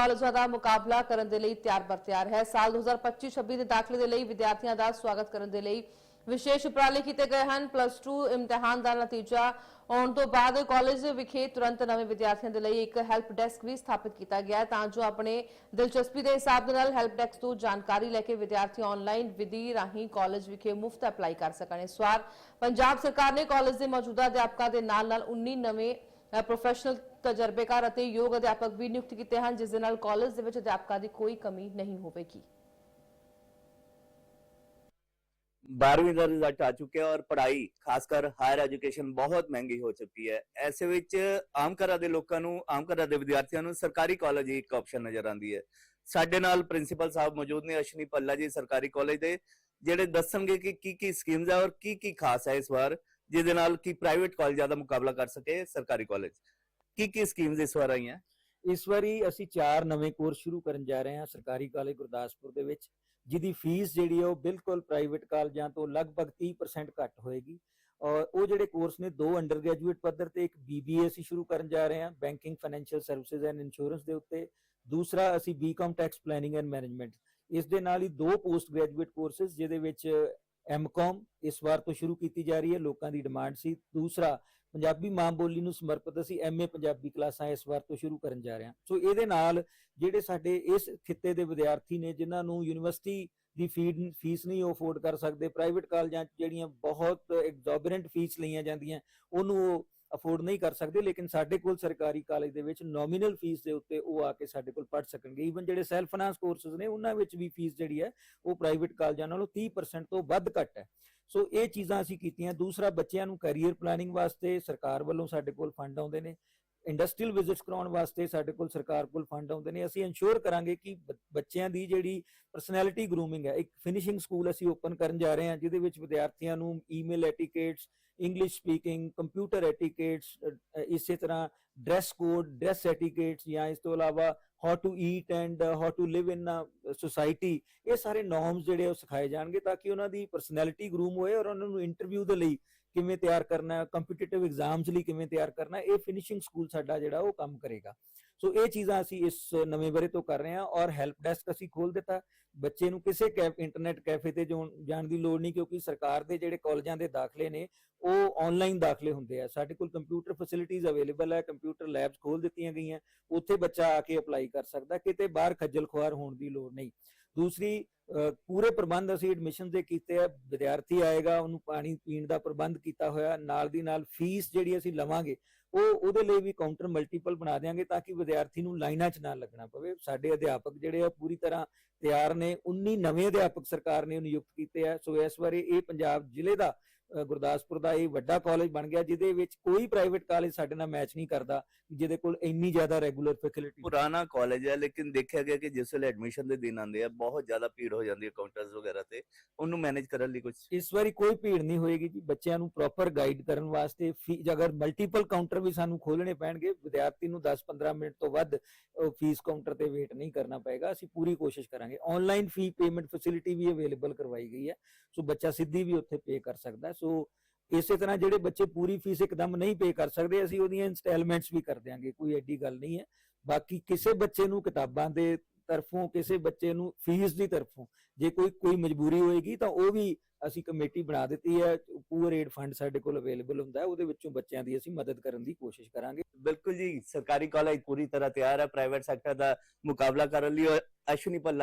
ਕਾਲਜਾਂ ਦਾ ਮੁਕਾਬਲਾ ਕਰਨ ਦੇ ਲਈ ਤਿਆਰ ਬਰ ਤਿਆਰ ਹੈ। ਸਾਲ 2025-26 ਦੇ ਦਾਖਲੇ ਦੇ ਲਈ ਵਿਦਿਆਰਥੀਆਂ ਦਾ ਸਵਾਗਤ ਕਰਨ ਦੇ ਲਈ ਵਿਸ਼ੇਸ਼ ਉਪਰਾਲੇ ਕੀਤੇ ਗਏ ਹਨ। ਪਲੱਸ 2 ਇਮਤਿਹਾਨ ਦਾ ਨਤੀਜਾ ਆਉਣ ਤੋਂ ਬਾਅਦ ਕਾਲਜ ਵਿਖੇ ਤੁਰੰਤ ਨਵੇਂ ਵਿਦਿਆਰਥੀਆਂ ਦੇ ਲਈ ਇੱਕ ਹੈਲਪ ਡੈਸਕ ਵੀ ਸਥਾਪਿਤ ਕੀਤਾ ਗਿਆ ਹੈ ਤਾਂ ਜੋ ਆਪਣੇ ਦਿਲਚਸਪੀ ਦੇ ਹਿਸਾਬ ਦੇ ਨਾਲ ਹੈਲਪ ਡੈਸਕ ਤੋਂ ਜਾਣਕਾਰੀ ਲੈ ਕੇ ਵਿਦਿਆਰਥੀ ਆਨਲਾਈਨ ਵਿਧੀ ਰਾਹੀਂ ਕਾਲਜ ਵਿਖੇ ਮੁਫਤ ਅਪਲਾਈ ਕਰ ਸਕਣ। ਇਸ ਵਾਰ ਪੰਜਾਬ ਸਰਕਾਰ ਨੇ ਕਾਲਜ ਦੇ ਮੌਜੂਦਾ ਅਧਿਆਪਕਾਂ ਦੇ ਨਾਲ ਨਾਲ 19 ਨਵੇਂ ਅ, ਪ੍ਰੋਫੈਸ਼ਨਲ ਤਜਰਬੇਕਾਰ ਅਤੇ ਯੋਗ ਅਧਿਆਪਕ ਵੀ ਨਿਯੁਕਤ ਕੀਤੇ ਹਨ, ਜਿਸ ਦੇ ਨਾਲ ਕਾਲਜ ਦੇ ਵਿੱਚ ਅਧਿਆਪਕਾਂ ਦੀ ਕੋਈ ਕਮੀ ਨਹੀਂ ਹੋਵੇਗੀ। 12ਵੀਂ ਦਾ ਰਿਜ਼ਲਟ ਆ ਚੁੱਕਿਆ ਔਰ ਪੜ੍ਹਾਈ ਖਾਸ ਕਰ ਹਾਇਰ ਐਜੂਕੇਸ਼ਨ ਬਹੁਤ ਮਹਿੰਗੀ ਹੋ ਚੁੱਕੀ ਹੈ। ਐਸੇ ਵਿੱਚ ਆਮ ਘਰਾਂ ਦੇ ਲੋਕਾਂ ਨੂੰ, ਆਮ ਘਰਾਂ ਦੇ ਵਿਦਿਆਰਥੀਆਂ ਨੂੰ ਸਰਕਾਰੀ ਕਾਲਜ ਹੀ ਇੱਕ ਆਪਸ਼ਨ ਨਜ਼ਰ ਆਉਂਦੀ ਹੈ। ਸਾਡੇ ਨਾਲ ਪ੍ਰਿੰਸੀਪਲ ਸਾਹਿਬ ਮੌਜੂਦ ਨੇ, ਅਸ਼ਨੀ ਪੱਲਾ ਜੀ, ਸਰਕਾਰੀ ਕਾਲਜ ਦੇ, ਜਿਹੜੇ ਦੱਸਣਗੇ ਕਿ ਕੀ ਕੀ ਸਕੀਮਸ ਹੈ ਔਰ ਕੀ ਕੀ ਖਾਸ ਹੈ ਇਸ ਵਾਰ, ਜਿਹਦੇ ਨਾਲ ਕਿ ਪ੍ਰਾਈਵੇਟ ਕਾਲਜਾਂ ਦਾ ਮੁਕਾਬਲਾ ਕਰ ਸਕੇ ਸਰਕਾਰੀ ਕਾਲਜ। ਕੀ ਕੀ ਸਕੀਮਸ ਇਸ ਵਾਰ ਆਈਆਂ? ਇਸ ਵਾਰੀ ਅਸੀਂ ਚਾਰ ਨਵੇਂ ਕੋਰਸ ਸ਼ੁਰੂ ਕਰਨ ਜਾ ਰਹੇ ਹਾਂ ਸਰਕਾਰੀ ਕਾਲਜ ਗੁਰਦਾਸਪੁਰ ਦੇ ਵਿੱਚ, ਜਿਹਦੀ ਫੀਸ ਜਿਹੜੀ ਹੈ ਉਹ ਬਿਲਕੁਲ ਪ੍ਰਾਈਵੇਟ ਕਾਲਜਾਂ ਤੋਂ ਲਗਭਗ 30% ਘੱਟ ਹੋਏਗੀ। ਔਰ ਉਹ ਜਿਹੜੇ ਕੋਰਸ ਨੇ, ਦੋ ਅੰਡਰ ਗ੍ਰੈਜੂਏਟ ਪੱਧਰ ਤੇ, ਇੱਕ BBA ਅਸੀਂ ਸ਼ੁਰੂ ਕਰਨ ਜਾ ਰਹੇ ਹਾਂ banking financial services and insurance ਦੇ ਉੱਤੇ। ਦੂਸਰਾ ਅਸੀਂ BCom tax planning and management ਇਸ ਦੇ ਨਾਲ ਹੀ ਦੋ ਪੋਸਟ ਗ੍ਰੈਜੂਏਟ ਕੋਰਸਸ ਜਿਹਦੇ ਵਿੱਚ MCom ਇਸ ਵਾਰ ਤੋਂ ਸ਼ੁਰੂ ਕੀਤੀ ਜਾ ਰਹੀ ਹੈ, ਲੋਕਾਂ ਦੀ ਡਿਮਾਂਡ ਸੀ। ਦੂਸਰਾ, ਪੰਜਾਬੀ ਮਾਂ ਬੋਲੀ ਨੂੰ ਸਮਰਪਿਤ ਅਸੀਂ ਐਮਏ ਪੰਜਾਬੀ ਕਲਾਸਾਂ ਇਸ ਵਾਰ ਤੋਂ ਸ਼ੁਰੂ ਕਰਨ ਜਾ ਰਹੇ ਹਾਂ। ਸੋ ਇਹਦੇ ਨਾਲ ਜਿਹੜੇ ਸਾਡੇ ਇਸ ਖਿੱਤੇ ਦੇ ਵਿਦਿਆਰਥੀ ਨੇ, ਜਿਨ੍ਹਾਂ ਨੂੰ ਯੂਨੀਵਰਸਿਟੀ ਦੀ ਫੀਡ, ਫੀਸ ਨਹੀਂ ਅਫੋਰਡ ਕਰ ਸਕਦੇ ਪ੍ਰਾਈਵੇਟ ਕਾਲਜਾਂ 'ਚ ਜਿਹੜੀਆਂ ਬਹੁਤ ਐਗਜ਼ੋਬਰੈਂਟ ਫੀਸ ਲਈਆਂ ਜਾਂਦੀਆਂ, ਉਹਨੂੰ ਉਹ ਅਫੋਰਡ ਨਹੀਂ ਕਰ ਸਕਦੇ, ਲੇਕਿਨ ਸਾਡੇ ਕੋਲ ਸਰਕਾਰੀ ਕਾਲਜ ਦੇ ਵਿੱਚ ਨੋਮੀਨਲ ਫੀਸ ਦੇ ਉੱਤੇ ਉਹ ਆ ਕੇ ਸਾਡੇ ਕੋਲ ਪੜ੍ਹ ਸਕਣਗੇ। ਈਵਨ ਜਿਹੜੇ ਸੈਲਫ ਫਾਈਨਾਂਸ ਕੋਰਸਸ ਨੇ, ਉਹਨਾਂ ਵਿੱਚ ਵੀ ਫੀਸ ਜਿਹੜੀ ਹੈ, ਉਹ ਪ੍ਰਾਈਵੇਟ ਕਾਲਜਾਂ ਨਾਲੋਂ 30% ਤੋਂ ਵੱਧ ਘੱਟ ਹੈ। ਸੋ ਇਹ ਚੀਜ਼ਾਂ ਅਸੀਂ ਕੀਤੀਆਂ। ਦੂਸਰਾ, ਬੱਚਿਆਂ ਨੂੰ ਕੈਰੀਅਰ ਪਲੈਨਿੰਗ ਵਾਸਤੇ ਸਰਕਾਰ ਵੱਲੋਂ ਸਾਡੇ ਕੋਲ ਫੰਡ ਆਉਂਦੇ ਨੇ। ਇੰਡਸਟਰੀਅਲ ਵਿਜ਼ਿਟਸ ਕਰਾਉਣ ਵਾਸਤੇ ਸਾਡੇ ਕੋਲ ਸਰਕਾਰ ਕੋਲ ਫੰਡ ਆਉਂਦੇ ਨੇ, ਅਸੀਂ ਇਨਸ਼ੋਰ ਕਰਾਂਗੇ ਕਿ ਬੱਚਿਆਂ ਦੀ ਜਿਹੜੀ ਪਰਸਨੈਲਿਟੀ ਗਰੂਮਿੰਗ ਹੈ, ਇੱਕ ਫਿਨਿਸ਼ਿੰਗ ਸਕੂਲ ਅਸੀਂ ਓਪਨ ਕਰਨ ਜਾ ਰਹੇ ਹਾਂ, ਜਿਹਦੇ ਵਿੱਚ ਵਿਦਿਆਰਥੀਆਂ ਨੂੰ email etiquettes English speaking computer etiquettes ਇਸੇ ਤਰ੍ਹਾਂ ਡਰੈਸ ਕੋਡ ਡਰੈਸ ਐਟੀਕੇਟਸ ਜਾਂ ਇਸ ਤੋਂ ਇਲਾਵਾ how to eat and how to live in society ਇਹ ਸਾਰੇ ਨੋਰਮਸ ਜਿਹੜੇ ਉਹ ਸਿਖਾਏ ਜਾਣਗੇ ਤਾਂ ਕਿ ਉਹਨਾਂ ਦੀ ਪਰਸਨੈਲਿਟੀ ਗਰੂਮ ਹੋਏ ਔਰ ਉਹਨਾਂ ਨੂੰ ਇੰਟਰਵਿਊ ਦੇ ਲਈ ਕਿਵੇਂ ਤਿਆਰ ਕਰਨਾ ਹੈ ਕੰਪੀਟੀਟਿਵ ਐਗਜ਼ਾਮਸ ਲਈ ਕਿਵੇਂ ਤਿਆਰ ਕਰਨਾ ਇਹ ਫਿਨਿਸ਼ਿੰਗ ਸਕੂਲ ਸਾਡਾ ਜਿਹੜਾ ਉਹ ਕੰਮ ਕਰੇਗਾ। ਸੋ ਇਹ ਚੀਜ਼ਾਂ ਅਸੀਂ ਇਸ ਨਵੇਂ ਬਰੇ ਤੋਂ ਕਰ ਰਹੇ ਹਾਂ ਔਰ ਹੈਲਪ ਡੈਸਕ ਅਸੀਂ ਖੋਲ ਦਿੱਤਾ। ਬੱਚੇ ਨੂੰ ਕਿਸੇ ਕੈਫ ਇੰਟਰਨੈਟ ਕੈਫੇ ਤੇ ਜੋ- ਜਾਣ ਦੀ ਲੋੜ ਨਹੀਂ ਕਿਉਂਕਿ ਸਰਕਾਰ ਦੇ ਜਿਹੜੇ ਕਾਲਜਾਂ ਦੇ ਦਾਖਲੇ ਨੇ, ਉਹ ਆਨਲਾਈਨ ਦਾਖਲੇ ਹੁੰਦੇ ਆ। ਸਾਡੇ ਕੋਲ ਕੰਪਿਊਟਰ ਫੈਸਿਲਿਟੀਆਂ ਅਵੇਲੇਬਲ ਹੈ ਕੰਪਿਊਟਰ ਲੈਬਸ ਖੋਲ ਦਿੱਤੀਆਂ ਗਈਆਂ। ਉੱਥੇ ਬੱਚਾ ਆ ਕੇ ਅਪਲਾਈ ਕਰ ਸਕਦਾ, ਕਿਤੇ ਬਾਹਰ ਖੱਜਲ ਖੁਆਰ ਹੋਣ ਦੀ ਲੋੜ ਨਹੀਂ। ਦੂਸਰੀ ਪੂਰੇ ਪ੍ਰਬੰਧ ਅਸੀਂ ਐਡਮਿਸ਼ਨ ਦੇ ਕੀਤੇ ਆ, ਵਿਦਿਆਰਥੀ ਆਏਗਾ, ਉਹਨੂੰ ਪਾਣੀ ਪੀਣ ਦਾ ਪ੍ਰਬੰਧ ਕੀਤਾ ਹੋਇਆ, ਨਾਲ ਦੀ ਨਾਲ ਫੀਸ ਜਿਹੜੀ ਅਸੀਂ ਲਵਾਂਗੇ, ਉਹ ਉਹਦੇ ਲਈ ਵੀ ਕਾਊਂਟਰ ਮਲਟੀਪਲ ਬਣਾ ਦੇਾਂਗੇ ਤਾਂ ਕਿ ਵਿਦਿਆਰਥੀ ਨੂੰ ਲਾਈਨਾਂ 'ਚ ਨਾ ਲੱਗਣਾ ਪਵੇ। ਸਾਡੇ ਅਧਿਆਪਕ ਜਿਹੜੇ ਆ, ਪੂਰੀ ਤਰ੍ਹਾਂ ਤਿਆਰ ਨੇ 19 ਨਵੇਂ ਅਧਿਆਪਕ ਸਰਕਾਰ ਨੇ ਨਿਯੁਕਤ ਕੀਤੇ ਆ। ਸੋ ਇਸ ਵਾਰੀ ਇਹ ਪੰਜਾਬ ਜ਼ਿਲ੍ਹੇ ਦਾ ਗੁਰਦਾਸਪੁਰ ਦਾ ਇਹ ਵੱਡਾ ਕਾਲਜ ਬਣ ਗਿਆ ਜਿਹਦੇ ਵਿੱਚ ਕੋਈ ਪ੍ਰਾਈਵੇਟ ਕਾਲਜ ਸਾਡੇ ਨਾਲ ਮੈਚ ਨਹੀਂ ਕਰਦਾ ਜਿਹਦੇ ਕੋਲ ਇੰਨੀ ਜ਼ਿਆਦਾ ਰੈਗੂਲਰ ਫੈਸਿਲਿਟੀ ਪੁਰਾਣਾ ਕਾਲਜ ਹੈ ਲੇਕਿਨ ਦੇਖਿਆ ਗਿਆ ਕਿ ਜਿਸ ਵੇਲੇ ਐਡਮਿਸ਼ਨ ਦੇ ਦਿਨ ਆਉਂਦੇ ਆ ਬਹੁਤ ਜ਼ਿਆਦਾ ਭੀੜ ਹੋ ਜਾਂਦੀ ਹੈ ਕਾਊਂਟਰਸ ਵਗੈਰਾ ਤੇ ਉਹਨੂੰ ਮੈਨੇਜ ਕਰਨ ਲਈ ਕੁਝ ਇਸ ਵਾਰੀ ਕੋਈ ਭੀੜ ਨਹੀਂ ਹੋਏਗੀ ਜੀ ਬੱਚਿਆਂ ਨੂੰ ਪ੍ਰੋਪਰ ਗਾਈਡ ਕਰਨ ਵਾਸਤੇ ਫੀ ਜੇ ਅਗਰ ਮਲਟੀਪਲ ਕਾਊਂਟਰ ਵੀ ਸਾਨੂੰ ਖੋਲਣੇ ਪੈਣਗੇ ਵਿਦਿਆਰਥੀ ਨੂੰ 10-15 ਮਿੰਟ ਤੋਂ ਵੱਧ ਫੀਸ ਕਾਊਂਟਰ ਤੇ ਵੇਟ ਨਹੀਂ ਕਰਨਾ ਪਏਗਾ ਅਸੀਂ ਪੂਰੀ ਕੋਸ਼ਿਸ਼ ਕਰਾਂਗੇ। ਆਨਲਾਈਨ ਫੀ ਪੇਮੈਂਟ ਫੈਸਿਲਿਟੀ ਵੀ ਅਵੇਲੇਬਲ ਕਰਵਾਈ ਗਈ ਹੈ ਸੋ ਬੱਚਾ ਸਿੱਧੀ ਵੀ ਉੱਥੇ ਪੇ ਕਰ ਸਕਦਾ ਹੈ। ਸੋ ਇਸੇ ਤਰ੍ਹਾਂ ਜਿਹੜੇ ਬੱਚੇ ਪੂਰੀ ਫੀਸ ਇੱਕਦਮ ਨਹੀਂ ਪੇ ਕਰ ਸਕਦੇ, ਅਸੀਂ ਉਹਦੀਆਂ ਇਨਸਟਾਲਮੈਂਟਸ ਵੀ ਕਰ ਦਿਆਂਗੇ, ਕੋਈ ਐਡੀ ਗੱਲ ਨਹੀਂ ਹੈ। ਬਾਕੀ ਕਿਸੇ ਬੱਚੇ ਨੂੰ ਕਿਤਾਬਾਂ ਦੇ ਤਰਫੋਂ, ਕਿਸੇ ਬੱਚੇ ਨੂੰ ਫੀਸ ਦੀ ਤਰਫੋਂ ਜੇ ਕੋਈ ਕੋਈ ਮਜਬੂਰੀ ਹੋਏਗੀ ਤਾਂ ਉਹ ਵੀ ਅਸੀਂ ਕਮੇਟੀ ਬਣਾ ਦਿੱਤੀ ਹੈ ਪੂਅਰ ਏਡ ਫੰਡ ਸਾਡੇ ਕੋਲ ਅਵੇਲੇਬਲ ਹੁੰਦਾ ਹੈ, ਉਹਦੇ ਵਿੱਚੋਂ ਬੱਚਿਆਂ ਦੀ ਅਸੀਂ ਮਦਦ ਕਰਨ ਦੀ ਕੋਸ਼ਿਸ਼ ਕਰਾਂਗੇ। ਬਿਲਕੁਲ ਜੀ, ਸਰਕਾਰੀ ਕਾਲਜ ਪੂਰੀ ਤਰ੍ਹਾਂ ਤਿਆਰ ਹੈ ਪ੍ਰਾਈਵੇਟ ਸੈਕਟਰ ਦਾ ਮੁਕਾਬਲਾ ਕਰਨ ਲਈ। ਅਸ਼ਵਨੀ ਭੱਲਾ